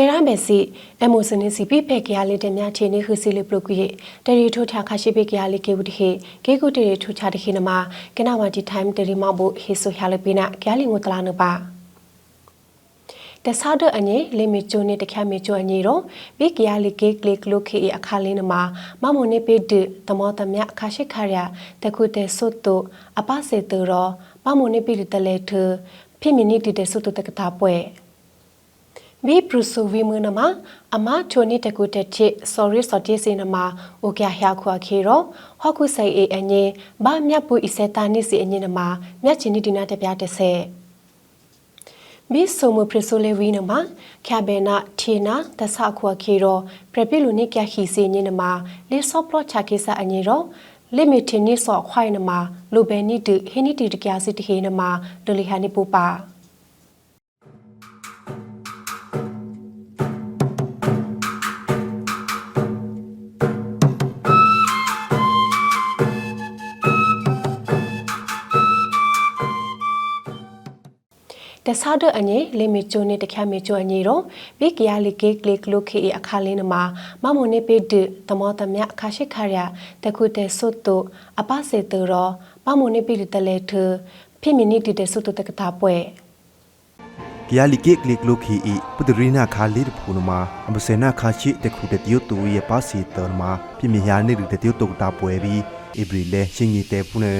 တေရမယ်စီအမိုစနစီပိပေကရလေးတမြချေနေခုစီလေးပလုကွေတေရီထိုထာခရှိပေကရလေးကေဝတိဟေကေကုတေရီထိုချတခိနမကနဝတီတိုင်းတေရီမဘိုဟေဆိုရလပိနာကရလီငိုတလာနပါတဆာဒအညေလေမီချိုနေတခါမီချိုအညေတော့ဘိကရလီကေကလစ်လုခေအခါလင်းနမမမုန်နေပေဒတမောတမြအခါရှိခါရတခုတေဆုတ်တုအပစေတရောမမုန်နေပေတလေထဖိမီနီတီတေဆုတ်တုတကတာပွဲ ဘီပရူဆိုဗီမနမအမချိုနေတကူတက်ချစ် sorry စော်တီစင်နမအိုကရခွာခေရောဟောက်ခုဆိုင်အေအညေဘာမြတ်ပူအစတာနိစီအညေနမမြတ်ချင်းဒီဒီနာတပြတဆဲဘီဆိုမပရဆိုလေဝီနမခ ्या ဘေနာထေနာတဆခွာခေရောပရပိလူနိကခီစီညေနမလေဆော့ပလော့ချကေဆာအညေရောလေမီတင်နိဆော့ခွိုင်နမလူဘဲနိတဟိနိတီတကရစီတဟေနမဒလီဟာနိပူပါ တဆာဒအညေလေမီချိုနေတခါမီချိုအညေတော့ဘိကရလီကေကလစ်လုခေအခါလင်းနမမမုန်နေပေဒတမောတမြအခါရှိခါရတခုတဲဆုတ်တုအပစေတရောမမုန်နေပေတလေထဖိမီနီတီတဲဆုတ်တုတကတာပွဲကယာလီကေကလစ်လိုခီအီပဒရီနာခါလီဖူနမအမစနာခါချီတခုတတိယတူရဲ့ပါစီတော်မှာပြမြယာနေတတိယတူတာပွဲပြီးဧပြီလေရှင်ကြီးတဲ့ဖူနေ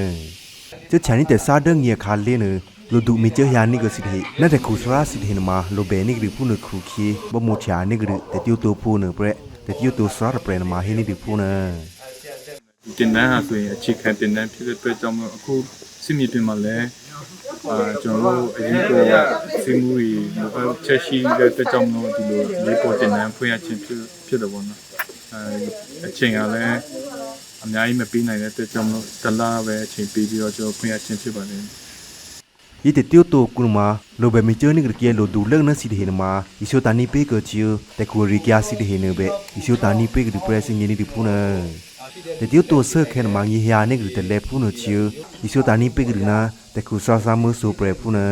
ကျချန်နီတဲ့စာဒငီခါလီန လူဒူမီချယာနီကစီတီနတ်တခုစရာစီတီနမလိုဘဲနီဂရီဖူနခုခီဘမိုချာနီဂရီတတိယတူဖူနပရက်တတိယတူစရာပရနမဟီနီဒီဖူနေတင်တန်းဟာဆိုရင်အခြေခံတင်တန်းဖြစ်တဲ့အတွက်ကြောင့်မို့အခုစစ်မြေပြင်မှာလည်းအာကျွန်တော်တို့အရင်ကစီမူရီဘာချက်ရှိတဲ့အတွက်ကြောင့်မို့ဒီလိုလေးပေါ်တင်တန်းဖွင့်ရခြင်းဖြစ်ဖြစ်တယ်ပေါ့နော်အဲအချိန်ကလည်းအများကြီးမပေးနိုင်တဲ့အတွက်ကြောင့်မို့တလားပဲအချိန်ပေးပြီးတော့ကျွန်တော်ဖွင့်ရခြင်းဖြစ်ပါတယ် ဤတ tiêu to kunma lo be mi cheni gri ke lo du leng na si de na ma isyo tani pe ko chiu te ku ri kya si de ne be isyo tani pe gri pressing ni di phuna te tiêu to se khen ma ngi ya ne gri te le phuna chiu isyo tani pe gri na te ku sa sa mu so pre phuna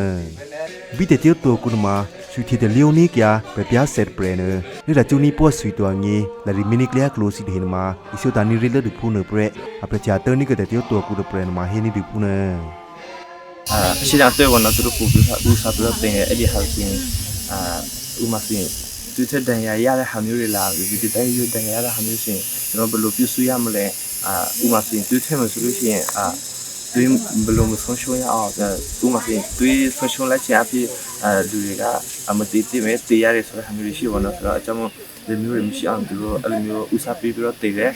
bi te tiêu to kunma su thi de leo ni kya be pya set pre ne ni da chu ni po sui to ngi la ri mini clear close si de na ma isyo tani ri le di phuna pre apre cha te ni ke te tiêu to ku de pre na ma he ni di phuna အာရှေ့တာတွေ့ကောတော့သူတို့ပူပြီးဘူးစားပြီးတော့တင်ရဲ့အဲ့ဒီဟာဆိုရင်အာဥမာဆိုရင်သူတဲ့တန်ရာရတဲ့ဟာမျိုးတွေလာပြီးဒီတိုင်းရတန်ရာရတဲ့ဟာမျိုးဆိုရင်ကျွန်တော်ဘယ်လိုပြုစုရမလဲအာဥမာဆိုရင်သူထဲမှာဆိုလို့ရှိရင်အာသူဘယ်လိုမဆုံးရှုံးရအောင်ဥမာဆိုရင်သူဆုံးရှုံးလိုက်ချင်အဖြစ်အာလူတွေကအမတိတိပဲတေးရတယ်ဆိုတဲ့ဟာမျိုးတွေရှိပါတော့ဆိုတော့အကြောင်းဒီမျိုးတွေမရှိအောင်သူတို့အဲ့လိုမျိုးဥစားပေးပြီးတော့တေးတယ်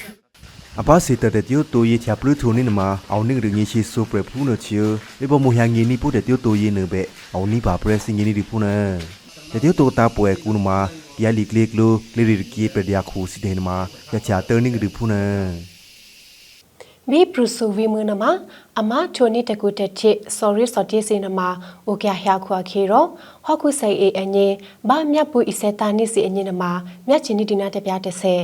အပါစီတတဲ့ tiêu တိုရချပလူထုနေနမှာအောင်နေရငေရှိဆိုပရဖူးနချေလေဘမဟငီနီပိုတဲ့ tiêu တိုရနေပဲအောင်နီပါပရစင်ငီနီဒီဖူးနေတဲ့ tiêu တိုတာပွဲကူနမှာဒီလီကလစ်လိုလေရီကီပဒီယာခူစီတဲ့နမှာရချာတနေဒီဖူးနေဘီပရူဆိုဗီမနမအမချိုနေတကူတက်ချစ် sorry စော်တီစင်နမအိုကရခွာခေရောဟောက်ခုဆိုင်အေအညေဘာမြတ်ပူအစတာနိစီအညေနမမြတ်ချင်းဒီဒီနာတပြတဆဲ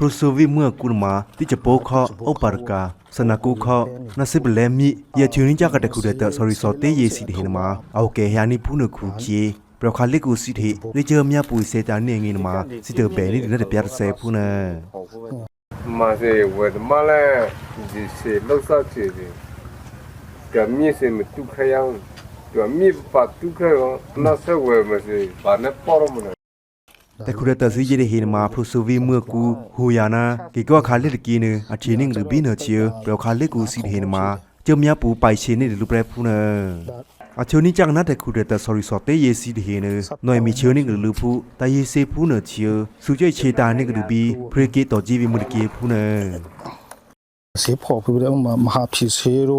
ပရိုဆိုဗီမွကူနမှာတိချပိုခောဩပါရကာစနကူခောနစစ်ဘလဲမီရချူနီကြကတခုတဲ့ sorry စော်တေးရေးစီတဲ့နမှာအော်ကေဟာနီဖူးနခုချီပရခါလစ်ကူစီတီရေချမြပူစေတာနေငင်းမှာစီတဘဲနီဒီတဲ့ပြတ်ဆဲဖူးနေ แต่คุรตาซื้อเยได้เห็นมาพรุสวีเมื่อกูหูยานะกิก็คาเล็ดกีเนอาเชนิงหรือบีเนเชียเปล่าคาเล็กกูซีเห็นมาเจิมยาปูไปเชนิหรือลูเปรพูเนอาเชนิจังนัดแต่คุรตาสอริสอเตเยซีเห็นหน่อยมีเชนิงหรือลูพูแต่เยเซพูเนเชียสุจยเชตาเนกดูบีเพรเกต่อจีวิมุลเกพูเนเสพอคือเรื่องมหาพิเศษโร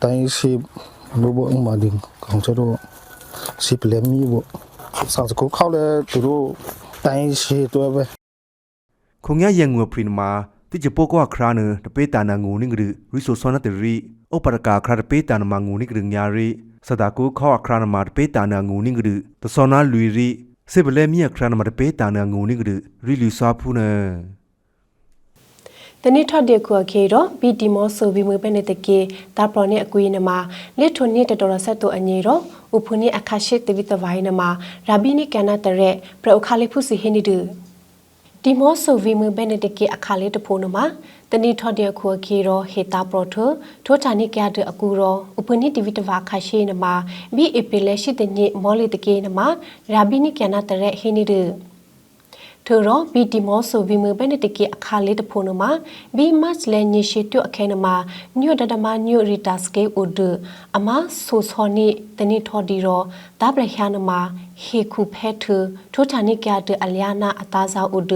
ไตเสพรู้บ่มาดิงของเจ้าโรสิบเลมีบ่ ဘောစာစကိုခေါလဲသူတို့တိုင်းစေတော့ပဲခုံရယံငွေပရင်မာတိချပိုကွာခရာနတပေတာနာငူနင်းဂရီရီဆိုဆွန်နတရီဩပရကာခရာတပေတာနာမငူနင်းဂရီညာရီစဒါကိုခေါအခရာနမာတပေတာနာငူနင်းဂရီတဆောနာလူရီစေဘလဲမီအခရာနမာတပေတာနာငူနင်းဂရီရီလူစာဖူနာတနိထတ်တဲ့ခုခေတော့ဘီတီမောဆိုဗီမွေပဲနေတကေတာပရနဲ့အကွေးနမလစ်ထွန်နေတတော်ဆက်တူအညေတော့ ဥဖုန်အခါရှိတဝိတဝိုင်းနမှာရာဘီနီကနာတရဲပရခါလိဖုစီဟိနီဒူဒီမောဆိုဗီမဘက်နတကေအခါလေးတဖိုးနမှာတနီထော်တဲ့ခုခီရောဟေတာပရိုထိုထိုချာနိကရတဲ့အကူရောဥပနိတိဝိတဝါခါရှိနမှာဘီအပီလက်ရှိတဲ့ညမောလီတကေနမှာရာဘီနီကနာတရဲဟိနီဒူ ထိုရောဘီတီမောဆိုဗီမဘက်နတကေအခါလေးတဖိုးနမှာဘီမတ်လဲညရှိတုအခဲနမှာညွတ်ဒဒမညွတ်ရီတာစကေဥဒအမဆိုစောနိတနီထော်ဒီရောဒါပလဟျာနမှာဟေခုဖဲထထိုချာနိကရတဲ့အလျာနာအသားစားဥဒ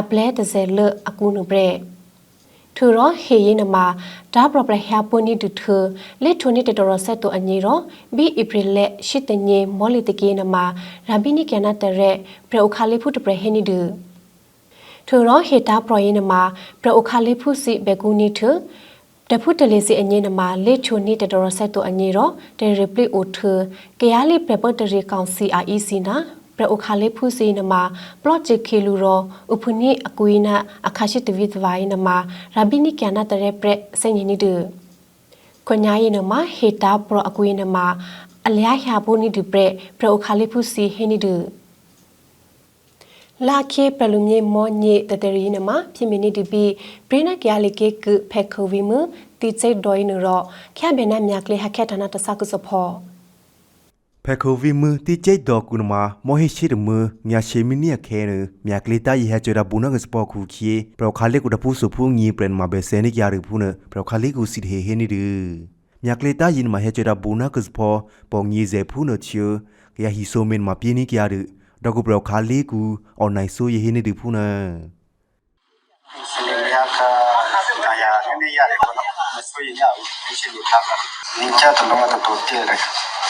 အပလဲတဇဲလအကူနဘရဲ ထူရောဟေယင်းနမှာဒါပရပရဟပွန်နီဒူထလက်ထုန်နီတတော်ဆက်တူအညီရောဘီဧပြီလက်ရှိတညေမောလီတကေနမှာရာဘီနီကနာတရဲပရခါလေးဖုတပရဟနီဒူထူရောဟေတာပရယင်းနမှာပရခါလေးဖုစီဘေကူနီထတဖုတလေးစီအငင်းနမှာလက်ချုံနီတတော်ဆက်တူအညီရောတေရီပလီအိုထကရလီပရပတရီကောင်စီအာအီစီနာ ပရအခါလေးဖုစီနမှာပလော့ဂျစ်ခေလူရောဥဖနိအကွေနာအခါရှိတဝိသဝိုင်းနမှာရာဘီနီကနာတရဲပရက်စိန်နီဒူခွညာရင်နမှာဟေတာပရအကွေနမှာအလျားရှာဖို့နီဒူပရက်ပရအခါလေးဖုစီဟေနီဒူလာခေပလူမြေမောညေတတရီနမှာပြင်းမီနီဒီဘီဘရနာကရလီကေကဖက်ခိုဗီမတီချိတ်ဒိုင်းနရောခ ्या ဘဲနာမြကလေဟခက်ထနာတဆကုစဖော ဖက်ခိုဗီမတီကျိတ်တော်ကုနမာမောဟိရှိတမမြာရှေမီနီယခဲနမြကလေတာယဟကြရဘူနကစပခုခီပရခါလေကုတပူစုဖူငီပရန်မဘဲစနိကရဖူနပရခါလေကုစီဟေဟေနီဒမြကလေတာယင်မဟကြရဘူနကစပပေါငီဇေဖူနချူကရဟီဆိုမင်မပြင်းနီကရဒကုပရခါလေကူအွန်လိုင်းဆိုယဟေနီဒဖူနစလင်ရခာနာယာနေ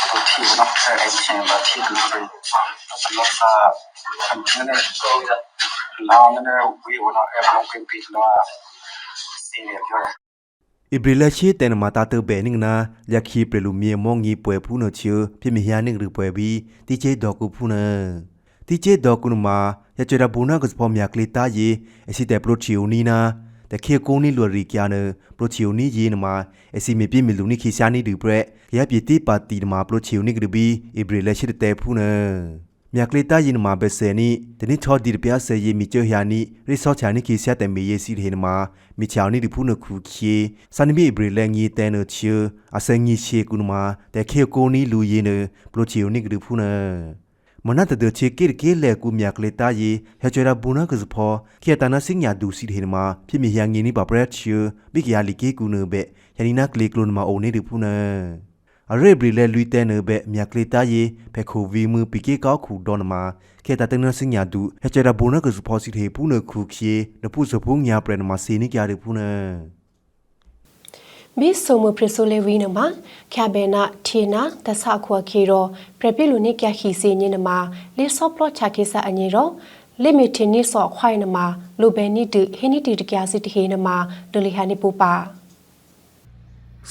ရတယ်ကောနော်မဆွေးရဘူးဒီရှိလို့ထားတာနင်ချတ်လုံးဝတော့တည်တယ်တော့ထီနော်အဲ့ဒီရှင်ဘာထီတူတယ်အလောစာအန်နေလာနေဝီဝနာအဘလုံးကပိစလာစင်းရပြောဣဘရလရှိတဲနမတာတဘဲနင်းနာယခိပ ရလူမြေမောငီပွဲဖူးနချေပြမီယာနင်းရပွဲဘီတိချေဒေါကုဖူးနတိချေဒေါကုနမာယချရဘူနာကစဖောမြကလီတာယေအစီတဲပရိုချီယိုနီနာတခေကုန်းနီလော်ရီကျာနပရိုချီယိုနီယေနမာအစီမီပြမီလူနီခိရှာနီဒီပရက်ရပြတိပါတီနမာပရိုချီယိုနီဂရဘီဣဘရလရှိတဲဖူးနမြကလီတာယင်မာဘဆယ်နီတနိချောဒီပြဆယ်ယေမီချေဟယာနီရိဆောချာနီခိဆယတမေယေစီဟေနမာမီချောင်နီဒီဖူနခုခီစန်မီဘရီလန်ငီတဲနချေအစငီရှေကုနမာတခေကိုနီလူယေနပလိုချီယိုနီဂရဖူန မနတ်တချေကိရကေလေကူမြကလီတာယေဟချေရာဘူနာကစဖောခေတနာစင်ညာဒူစီဟေနမာဖြစ်မီဟယငီနီပါပရက်ချေဘိကယာလီကေကူနဘေယနီနာကလီကလုနမာအိုနေဒီဖူနအရေဘရီလဲလူတဲနဘဲမြက်ကလေးတာယေဖက်ခိုဗီမူပီကေကောက်ခုဒေါ်နမာခေတာတနစညာဒူဟချရာဘိုနကစဖောစီတေပူနခုခီနပုစဖုံညာပရနမစီနိကြရပူန ဘီဆိုမပရဆိုလေဝီနမှာခ ्या ဘဲနာထေနာတဆခွာခေရောပရပိလူနိကခီစီညင်နမှာလေဆော့ပလော့ချခေစာအညေရောလေမီထင်းနိဆော့ခွိုင်နမှာလိုဘဲနိတဟိနိတီတကစီတဟေနမှာဒလီဟာနိပူပါ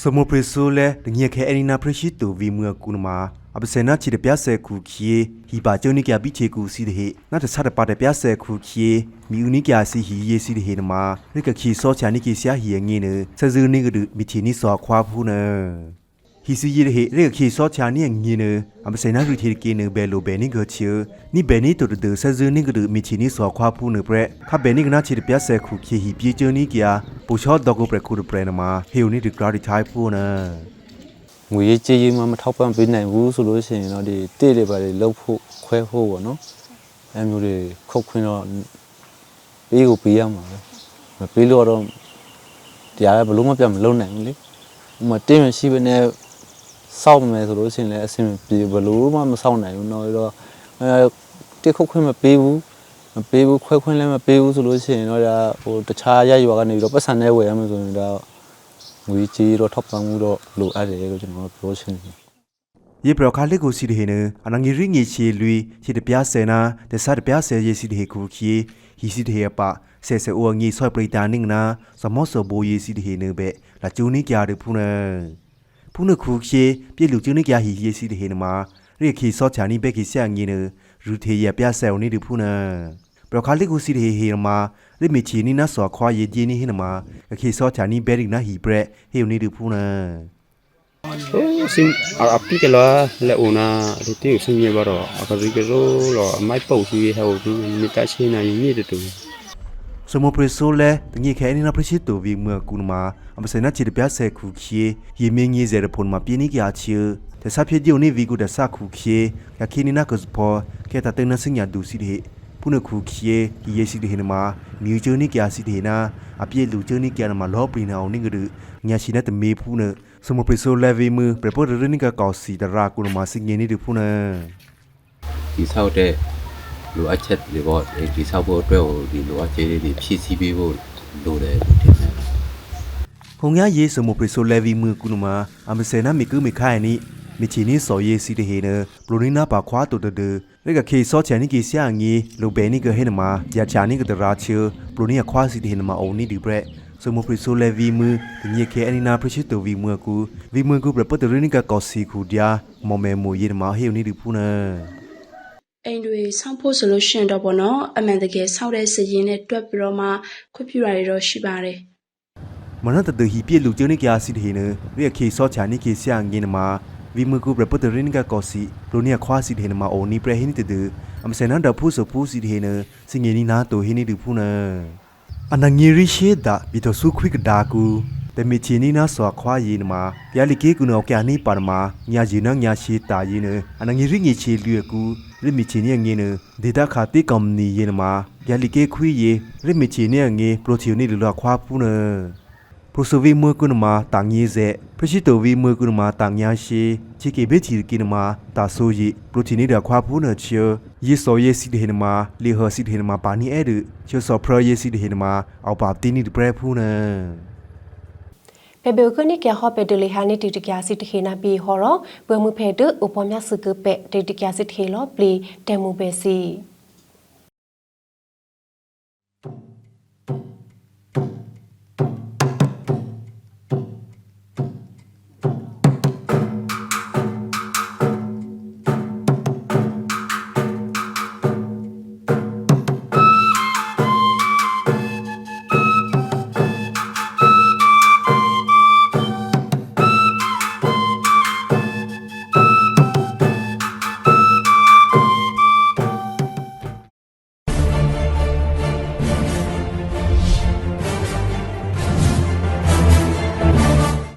စမပရဆိုလဲဒညခဲအနီနာပရရှိတူဗီမူကူနမာ အပစနာချီတပြဆဲခုခီဟီပါကျိုနိကပိချေကူစီတဲ့ဟေနာတဆတ်ပါတဲ့ပြဆဲခုခီမီယူနိကစီဟီယေစီတဲ့ဟေနမာရကခီဆောချာနိကိဆယာဟီယငင်းနဆဇူနိကဒမီချီနိဆောခွာဖူးနဟီစီယေဟေရကခီဆောချာနိငင်းနအပစနာရီတီကေနဘဲလိုဘဲနိကချီနိဘဲနိတူတူဆဇူနိကဒမီချီနိဆောခွာဖူးနပရက်ခဘဲနိကနာချီတပြဆဲခုခီဟီပြေချိုနိ င်ဖူးနငွေရေးကြေးရေးမှမထောက်ပံ့ပေးနိုင်ဘူးဆိုလို့ရှိရင်တော့ဒီတိတွေပါလေလှုပ်ဖို့ခွဲဖို့ပေါ့နော်အဲမျိုးတွေခုတ်ခွင်းတော့ပေးကိုပေးရမှာပဲမပေးလို့တော့တရားလည်းဘလို့မပြတ်မလုံးနိုင်ဘူးလေဥပမာတင်းမရှိဘဲနဲ့စောက်မယ်ဆိုလို့ရှိရင်လည်းအဆင်မပြေဘလို့မှမစောက်နိုင်ဘူးတော့တော့အဲတိခုတ်ခွင်းမပေးဘူးမပေးဘူးခွဲခွင်းလည်းမပေးဘူးဆိုလို့ရှိရင်တော့ဒါဟိုတခြားရရွာကနေပြီးတော့ပတ်စံနဲ့ဝယ်ရမယ်ဆိုရင်တော့ ငွေကြေးတော့ထောက်ပံ့မှုတော့လိုအပ်တယ်လို့ကျွန်တော်ပြောချင်တယ်ယေပရခါလက်ကိုစီတဲ့ဟေနအနငီရင်းငီချီလူချီတပြားဆယ်နာတဆတ်ပြားဆယ်ယေစီတဲ့ဟေခုခီဟီစီတဲ့ဟေပါဆယ်ဆယ်အိုငီဆွိုက်ပရိတာနင်းနာစမော့ဆဘိုယေစီတဲ့ဟေနဘဲလာကျူနီကြရဖူးနဖူးနခုခီပြေလူကျူနီကြဟီယေစီတဲ့ဟေနမှာရိခီစောချာနီဘဲခီဆာငီနရူထေရပြဆယ်အိုနီဒီဖူးန ပရခါလက်ကိုစီတဲ့ဟေနမှာရိမီချီနီနာဆောခွာယေဂျီနီဟေနမှာခီစောချာနီဘဲရိနာဟီဘရက်ဟေအိုနီဒီဖူးန Oh, sim a api ke la le una de ti sim ye baro a ka ri ke ro lo mai pau si ha o ni ta chi na ni de tu စမပရဆိုလဲတငေခဲအင်းနာပရရှိတိုဗီမကူနမာအမစနာချီတပြဆဲခုခီယေမင်းကြီးဇေရဖုန်မှာပြင်းနေကြချီတဆပ်ဖြစ်ဒီုန်နေဗီကူတဆခုခီရ ခိနီနာကစပေါ်ကဲတာတင်နစညာဒူစီတဲ့ပုနခုခီဒီယေစီတဲ့နမှာမြူချူနီကြစီတဲ့နာအပြည့်လူချူနီကြနမှာလောပရီနာအောင်နေကြညာရှိတဲ့မေဖူးနစမပရဆိုလဲဗီမပရပေါ်ရနီကကောစီတရာကူနမှာစငင်းနေဒီဖူးနဒီဆောက်တဲ့လိုအပ်ချက်တွေပေါ့ဒီဆောက်ဖို့အတွက်ကိုဒီလိုအပ်ချက်တွေဖြည့်ဆည်းပေးဖို့လိုတယ်လို့ထင်တယ်ခုံရရေးစမပရဆိုလဲဗီမကူနမှာအမစနာမီကူမီခိုင်နီ မီချီနီစော်ရေးစီတဲ့ဟေနဘလိုနီနာပါခွာတူတဲ့ရကခေစောချန်နီကီဆာငီလိုဘဲနီကဟေနမှာယာချာနီကတရာချီဘလိုနီခွာစီတဲ့ဟေနမှာအုံနီဒီဘရက်စမပရဆိုလဲဗီမဒီညေခဲအနီနာပရရှိတူဗီမကူဗီမကူပရပတရနီကကောစီခုဒီယာမော်မဲမူယေမှာဟေနီဒီဖူနာအိမ်တွေဆောင်းဖို့ဆိုလို့ရှိရင်တော့ပေါ့နော်အမှန်တကယ်ဆောက်တဲ့စရင်နဲ့တွက်ပြီးတော့မှခွင့်ပြုတာတွေတော့ရှိပါတယ်မနတတဟီပြလူကျနေကြစီတဲ့ဟေနရခေစောချာနီကီဆာငီနမှာ ဗီမကူပရပတရနီကကောစီဘလိုနီခွာစီတဲ့ဟေနမှာအုံနီပရဟိနီတဲ့အမစနန်ဒဖူဆဖူစီတဲ့ဟေနစငီနီနာတိုဟိနီဒီဖူနာအနငီရီရှေဒါဘီတိုဆုခွိကဒါကူတမီချီနီနာဆွာခွာယီနမှာပြာလီကေကုနောကျာနီပါရမာညာဂျီနညာရှိတာယီနအနငီရီငီချီလျေကူရမီချီနီငီနဒေတာခါတိကမ်နီယီနမှာပြာလီကေခွိယေရမီချီနီငီပရိုတီယိုနီလလခွာပူန ပရိုဆိုဗီမွေကုနမှာတန်ယီဇေပရရှိတိုဗီမွေကုနမှာတန်ညာရှိချီကေဘေချီကိနမှာတာဆိုယီပရိုတီနီဒါခွာပူနချေယေဆိုယေစီဒေနမှာလီဟစီဒေနမှာပါနီအဲ့ဒချေဆိုဖရယေစီဒေနမှာအောက်ပါတီနီဒပရဖူနာပေပေကနိကဟပေဒလီဟာနီတီတကယာစီတခေနာပီဟောရဘွေမှုဖေဒဥပမြစကပေတေတကယာစီတခေလောပလီတေမှုပဲစီ